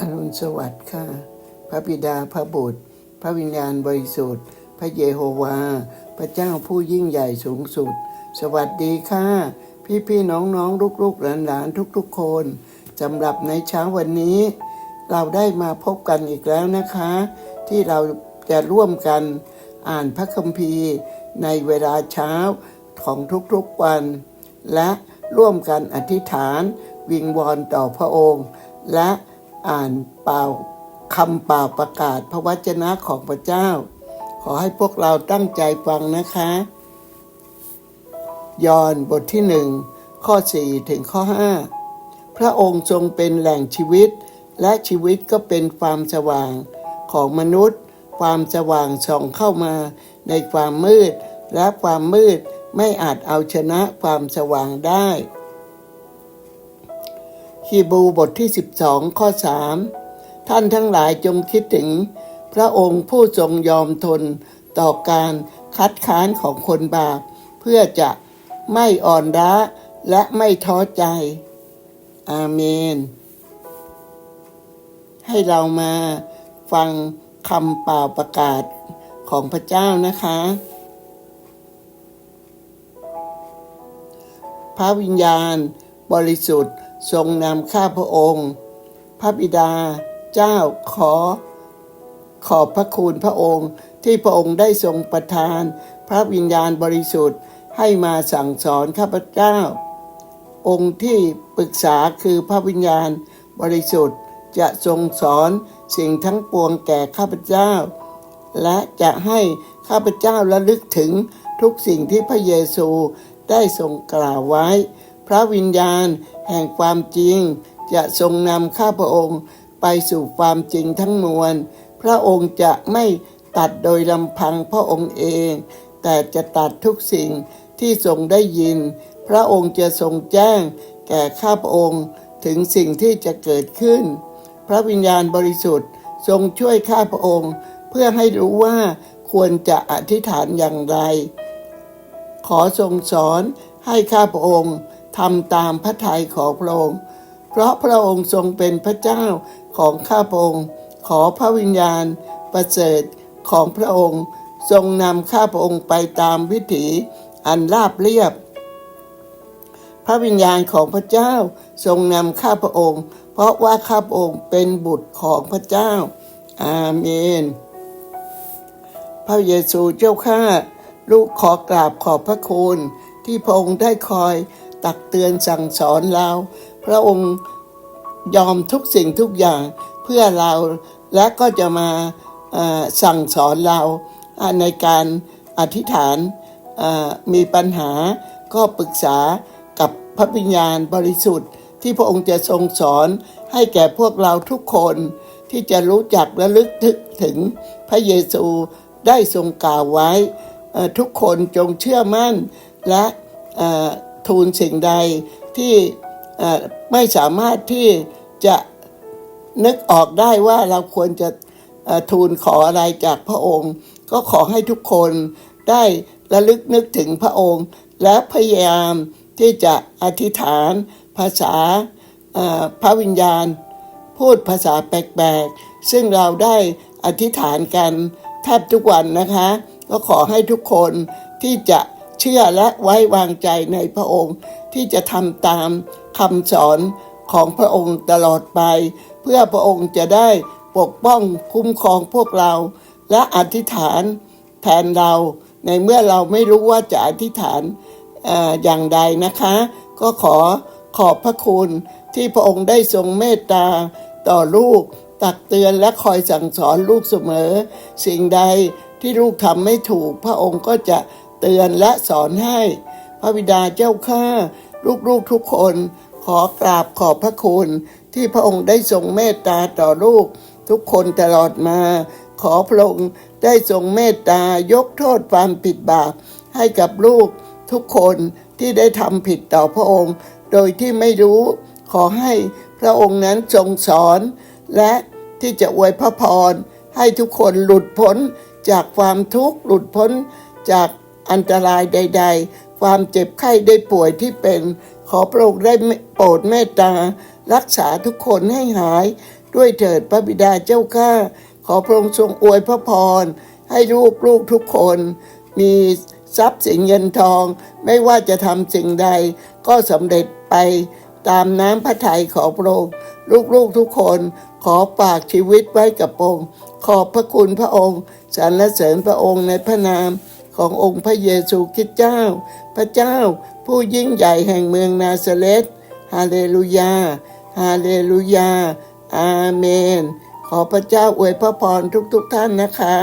อรุณสวัสดิ์ค่ะ พระบิดาพระบุตร พระวิญญาณบริสุทธิ์ พระเยโฮวา พระเจ้าผู้ยิ่งใหญ่สูงสุด สวัสดีค่ะ พี่พี่น้องน้องลูกลูกหลานหลานทุกๆคนสำหรับในเช้าวันนี้ เราได้มาพบกันอีกแล้วนะคะ ที่เราจะร่วมกันอ่านพระคัมภีร์ในเวลาเช้าของทุกๆวัน และร่วมกันอธิษฐาน วิงวอนต่อพระองค์ และ อ่านเป่าคำเป่าประกาศพระวจนะของพระเจ้า ขอให้พวกเราตั้งใจฟังนะคะ ยอห์นบทที่หนึ่งข้อ4ถึงข้อ5พระองค์ทรงเป็นแหล่งชีวิต และชีวิตก็เป็นความสว่างของมนุษย์ ความสว่างส่องเข้ามาในความมืด และความมืดไม่อาจเอาชนะความสว่างได้ ฮีบูบทที่ 12 ข้อ 3 ท่านทั้งหลายจงคิดถึง พระองค์ผู้ทรงยอมทนต่อการคัดค้านของคนบาป เพื่อจะไม่อ่อนล้าและไม่ท้อใจ อาเมน ให้เรามาฟังคำเป่าประกาศของพระเจ้านะคะ พระวิญญาณ บริสุทธิ์ทรงนำข้าพระองค์ พระบิดาเจ้าขอ ขอบพระคุณพระองค์ที่พระองค์ได้ทรงประทาน พระวิญญาณบริสุทธิ์ให้มาสั่งสอนข้าพเจ้า องค์ที่ปรึกษาคือพระวิญญาณบริสุทธิ์จะทรงสอนสิ่งทั้งปวงแก่ข้าพเจ้า และจะให้ข้าพเจ้าระลึกถึงทุกสิ่งที่พระเยซูได้ทรงกล่าวไว้ พระวิญญาณแห่งความจริง จะทรงนำข้าพระองค์ไปสู่ความจริงทั้งมวล พระองค์จะไม่ตัดโดยลำพังพระองค์เอง แต่จะตัดทุกสิ่งที่ทรงได้ยิน พระองค์จะทรงแจ้งแก่ข้าพระองค์ถึงสิ่งที่จะเกิดขึ้น พระวิญญาณบริสุทธิ์ทรงช่วยข้าพระองค์ เพื่อให้รู้ว่าควรจะอธิษฐานอย่างไร ขอทรงสอนให้ข้าพระองค์ ทำตามพระทัยของพระองค์ เพราะพระองค์ทรงเป็นพระเจ้าของข้าพระองค์ ขอพระวิญญาณ ประเสริฐของพระองค์ ทรงนำข้าพระองค์ไปตามวิถีอันราบเรียบ พระวิญญาณของพระเจ้าทรงนำข้าพระองค์ เพราะว่าข้าพระองค์เป็นบุตรของพระเจ้า อาเมน พระเยซูเจ้าข้าลูกขอกราบขอบพระคุณที่พระองค์ได้คอย ตักเตือนสั่งสอนเราพระองค์ยอมทุกสิ่งทุกอย่างเพื่อเราและก็จะมาสั่งสอนเราในการอธิษฐานมีปัญหาก็ปรึกษากับพระวิญญาณบริสุทธิ์ ที่พระองค์จะทรงสอนให้แก่พวกเราทุกคนที่จะรู้จักและลึกถึงพระเยซูได้ทรงกล่าวไว้ทุกคนจงเชื่อมั่นและ ทูลสิ่งใดที่ไม่สามารถที่จะนึกออกได้ว่าเราควรจะทูลขออะไรจากพระองค์ ก็ขอให้ทุกคนได้ระลึกนึกถึงพระองค์ และพยายามที่จะอธิษฐานภาษาพระวิญญาณ พูดภาษาแปลกๆ ซึ่งเราได้อธิษฐานกันแทบทุกวันนะคะ ก็ขอให้ทุกคนที่จะ เชื่อและไว้วางใจในพระองค์ที่จะทำตามคำสอนของพระองค์ตลอดไป เพื่อพระองค์จะได้ปกป้องคุ้มครองพวกเรา และอธิษฐานแทนเรา ในเมื่อเราไม่รู้ว่าจะอธิษฐานออย่างใดนะคะ ก็ขอขอบพระคุณที่พระองค์ได้ทรงเมตตาต่อลูก ตักเตือนและคอยสั่งสอนลูกเสมอ สิ่งใดที่ลูกทำไม่ถูก พระองค์ก็จะ เตือนและสอนให้ พระบิดาเจ้าข้าลูกๆทุกคนขอกราบขอบพระคุณที่พระองค์ได้ทรงเมตตาต่อลูกทุกคนตลอดมา ขอพระองค์ได้ทรงเมตตายกโทษความผิดบาปให้กับลูกทุกคนที่ได้ทำผิดต่อพระองค์ โดยที่ไม่รู้ ขอให้พระองค์นั้นทรงสอน และที่จะอวยพระพรให้ทุกคนหลุดพ้นจากความทุกข์หลุดพ้นจาก อันตรายใด ๆ ความเจ็บไข้ได้ป่วยที่เป็น ขอพระองค์ได้โปรดเมตตา รักษาทุกคนให้หาย ด้วยเถิดพระบิดาเจ้าข้าขอพระองค์ทรงอวยพระพร ให้ลูกลูกๆทุกคน มีทรัพย์สินเงินทอง ไม่ว่าจะทำสิ่งใด ก็สำเร็จไปตามน้ำพระทัยของพระองค์ลูกๆทุกคนขอฝากชีวิตไว้กับองค์ ขอบพระคุณพระองค์สรรเสริญพระองค์ในพระนาม ขององค์พระเยซูคริสต์เจ้า พระเจ้าผู้ยิ่งใหญ่แห่งเมืองนาซาเรตฮาเลลูยา ฮาเลลูยา อาเมน ขอพระเจ้าอวยพระพรทุกๆทท่านนะคะ